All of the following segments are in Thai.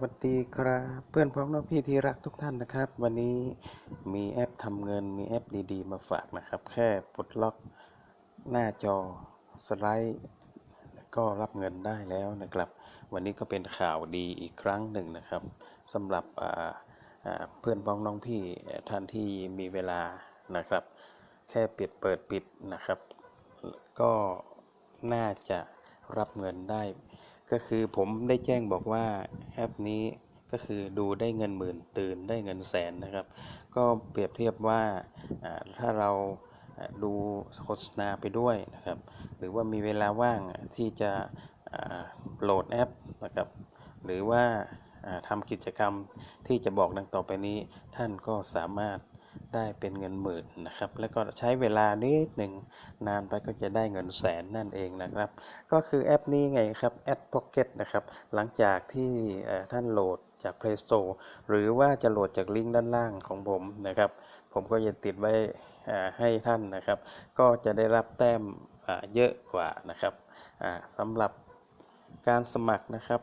วัสดีครับ เพื่อนพ้องน้องพี่ที่รักทุกท่านนะครับ วันนี้มีแอปทำเงินมีแอปดีๆ มาฝากนะครับ แค่ปลดล็อกหน้าจอสไลด์ก็รับเงินได้แล้วนะครับ วันนี้ก็เป็นข่าวดีอีกครั้งหนึ่งนะครับสำหรับเพื่อนพ้องน้องพี่ท่านที่มีเวลานะครับ แค่ปิดเปิดปิดนะครับ ก็น่าจะรับเงินได้ ก็คือผมได้แจ้งบอกว่าแอปนี้ก็คือดูได้เงินหมื่นตื่นได้เงินแสนนะครับ ก็เปรียบเทียบว่าถ้าเราดูโฆษณาไปด้วยนะครับ หรือว่ามีเวลาว่างที่จะโหลดแอปนะครับ หรือว่าทำกิจกรรมที่จะบอกดังต่อไปนี้ ท่านก็สามารถ ได้เป็นเงินหมื่นนะครับ แล้วก็ใช้เวลานิดหนึ่งนานไปก็จะได้เงินแสนนั่นเองนะครับ ก็คือแอปนี้ไงครับ Ad Pocket นะครับ หลังจากที่ท่านโหลดจาก Play Store หรือว่าจะโหลดจากลิงก์ด้านล่างของผมนะครับ ผมก็จะติดไว้ให้ท่านนะครับ ก็จะได้รับแต้มเยอะกว่านะครับสำหรับการสมัครนะครับ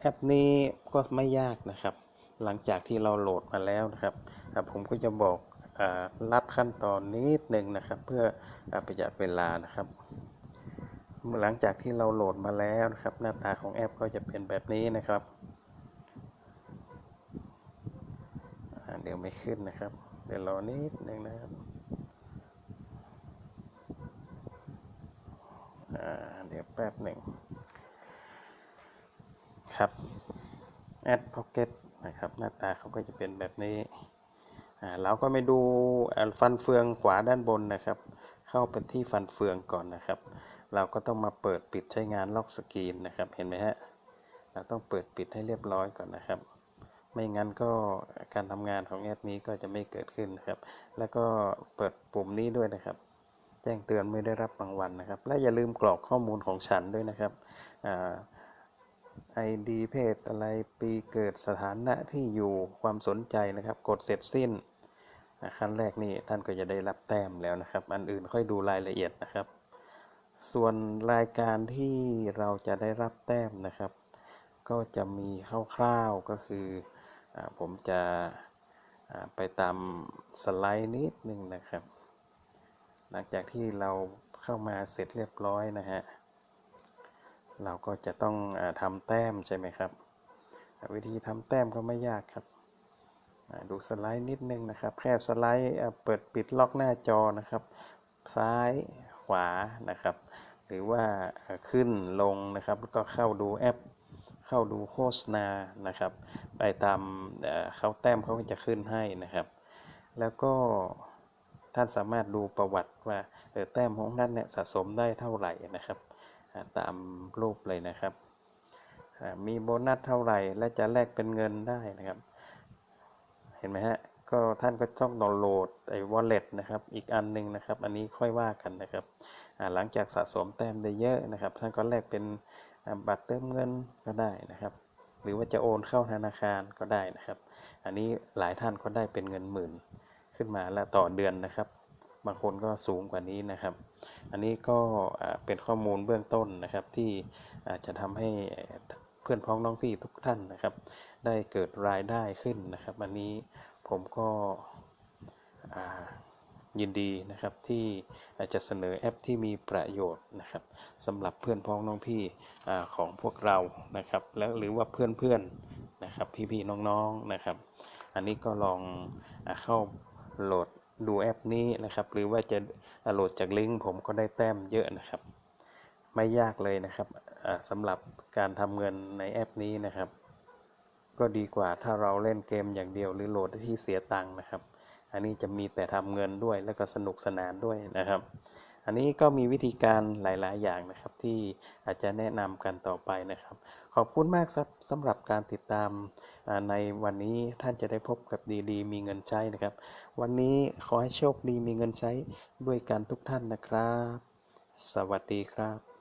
แอปนี้ก็ไม่ยากนะครับ หลังจากที่เราโหลดมาแล้วนะครับ ผมก็จะบอกลัดขั้นตอนนิดหนึ่งนะครับ เพื่อประหยัดเวลานะครับ หลังจากที่เราโหลดมาแล้วนะครับ หน้าตาของแอปก็จะเป็นแบบนี้นะครับเดี๋ยวไม่ขึ้นนะครับ เดี๋ยวรอนิดหนึ่งนะครับเดี๋ยวแป๊บหนึ่งครับ Add Pocket นะครับ หน้าตาเขาก็จะเป็นแบบนี้ เราก็ไม่ดูฟันเฟืองขวาด้านบนนะครับ เข้าไปที่ฟันเฟืองก่อนนะครับ เราก็ต้องมาเปิดปิดใช้งานล็อกสกรีนนะครับเห็นไหมฮะเราต้องเปิดปิดให้เรียบร้อยก่อนนะครับ ไม่งั้นก็การทำงานของแอปนี้ก็จะไม่เกิดขึ้นนะครับ แล้วก็เปิดปุ่มนี้ด้วยนะครับ แจ้งเตือนไม่ได้รับรางวัลนะครับ และอย่าลืมกรอกข้อมูลของฉันด้วยนะครับ ID เพศอะไรปีเกิดสถานะที่อยู่ความสนใจนะครับ กดเสร็จสิ้น ขั้นแรกนี่ท่านก็จะได้รับแต้มแล้วนะครับ อันอื่นค่อยดูรายละเอียดนะครับ ส่วนรายการที่เราจะได้รับแต้มนะครับ ก็จะมีคร่าวๆก็คืออผมจะไปตามสไลด์นิดนึงนะครับ หลังจากที่เราเข้ามาเสร็จเรียบร้อยนะฮะเราก็จะต้องอทำแต้มใช่ไหมครับ วิธีทำแต้มก็ไม่ยากครับ ดูสไลด์นิดนึงนะครับ แค่สไลด์เปิดปิดล็อกหน้าจอนะครับ ซ้ายขวานะครับ หรือว่าขึ้นลงนะครับแล้วก็เข้าดูแอป เข้าดูโฆษณานะครับ ไปตามเขาแต้มเขาก็จะขึ้นให้นะครับ แล้วก็ท่านสามารถดูประวัติว่าแต้มของท่านเนี่ยสะสมได้เท่าไหร่นะครับตามรูปเลยนะครับ มีโบนัสเท่าไหร่และจะแลกเป็นเงินได้นะครับ เห็นไหมฮะ ก็ท่านก็ต้องดาวน์โหลดไอ้ wallet นะครับ อีกอันหนึ่งนะครับ อันนี้ค่อยว่ากันนะครับ หลังจากสะสมแต้มได้เยอะนะครับ ท่านก็แลกเป็นบัตรเติมเงินก็ได้นะครับ หรือว่าจะโอนเข้าธนาคารก็ได้นะครับ อันนี้หลายท่านก็ได้เป็นเงินหมื่นขึ้นมาแล้วต่อเดือนนะครับ บางคนก็สูงกว่านี้นะครับ อันนี้ก็เป็นข้อมูลเบื้องต้นนะครับที่จจะทำให้เพื่อนพ้องน้องพี่ทุกท่านนะครับ ได้เกิดรายได้ขึ้นนะครับ อันนี้ผมก็ยินดีนะครับที่จะเสนอแอปที่มีประโยชน์นะครับสำหรับเพื่อนพ้องน้องพี่อของพวกเรานะครับ แล้วหรือว่าเพื่อนๆนนะครับพี่ๆน้องๆนะครับ อันนี้ก็ลองอเข้าโหลดดูแอปนี้นะครับ หรือว่าจะโหลดจากลิงก์ผมก็ได้แต้มเยอะนะครับ ไม่ยากเลยนะครับสำหรับการทำเงินในแอปนี้นะครับ ก็ดีกว่าถ้าเราเล่นเกมอย่างเดียวหรือโหลดที่เสียตังค์นะครับ อันนี้จะมีแต่ทำเงินด้วยแล้วก็สนุกสนานด้วยนะครับ อันนี้ก็มีวิธีการหลาย ๆ อย่างนะครับ ที่อาจจะแนะนำกันต่อไปนะครับ ขอบคุณมากครับสำหรับการติดตามในวันนี้ท่านจะได้พบกับดีๆ มีเงินใช้นะครับ วันนี้ขอให้โชคดีมีเงินใช้ด้วยกันทุกท่านนะครับ สวัสดีครับ